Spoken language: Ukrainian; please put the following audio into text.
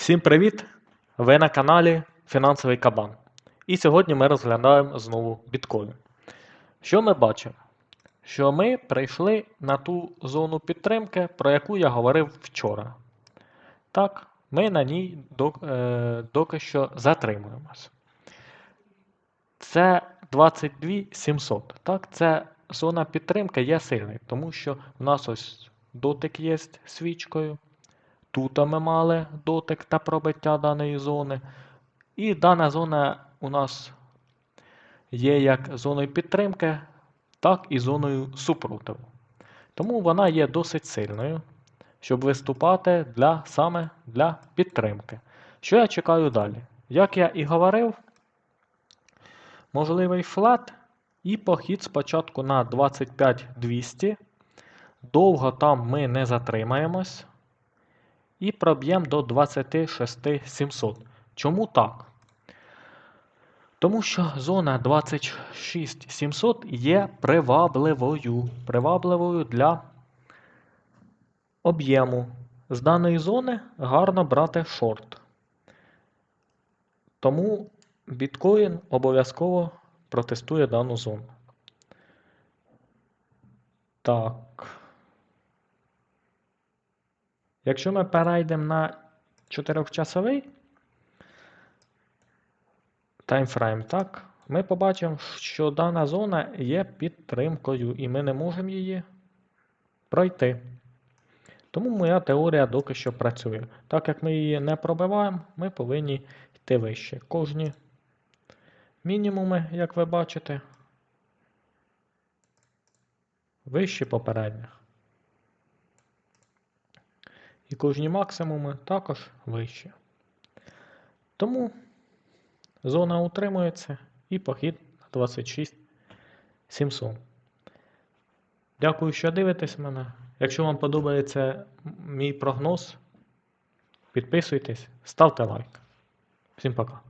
Всім привіт! Ви на каналі Фінансовий Кабан. І сьогодні ми розглядаємо знову біткоін. Що ми бачимо? Що ми прийшли на ту зону підтримки, про яку я говорив вчора. Так, ми на ній е, доки що затримуємось. Це 22 700. Так, це зона підтримки є сильною, тому що в нас ось дотик є свічкою. Тут ми мали дотик та пробиття даної зони. І дана зона у нас є як зоною підтримки, так і зоною супротиву. Тому вона є досить сильною, щоб виступати для, саме для підтримки. Що я чекаю далі? Як я і говорив, можливий флет і похід спочатку на 25200. Довго там ми не затримаємось і проб'ємо до 26 700. Чому так? Тому що зона 26 700 є привабливою. Привабливою для об'єму. З даної зони гарно брати шорт. Тому біткоін обов'язково протестує дану зону. Так. Якщо ми перейдемо на 4-часовий таймфрейм, так, ми побачимо, що дана зона є підтримкою, і ми не можемо її пройти. Тому моя теорія доки що працює. Так як ми її не пробиваємо, ми повинні йти вище. Кожні мінімуми, як ви бачите, вище попередніх. І кожні максимуми також вищі. Тому зона утримується і похід на 26 700. Дякую, що дивитесь мене. Якщо вам подобається мій прогноз, підписуйтесь, ставте лайк. Всім пока.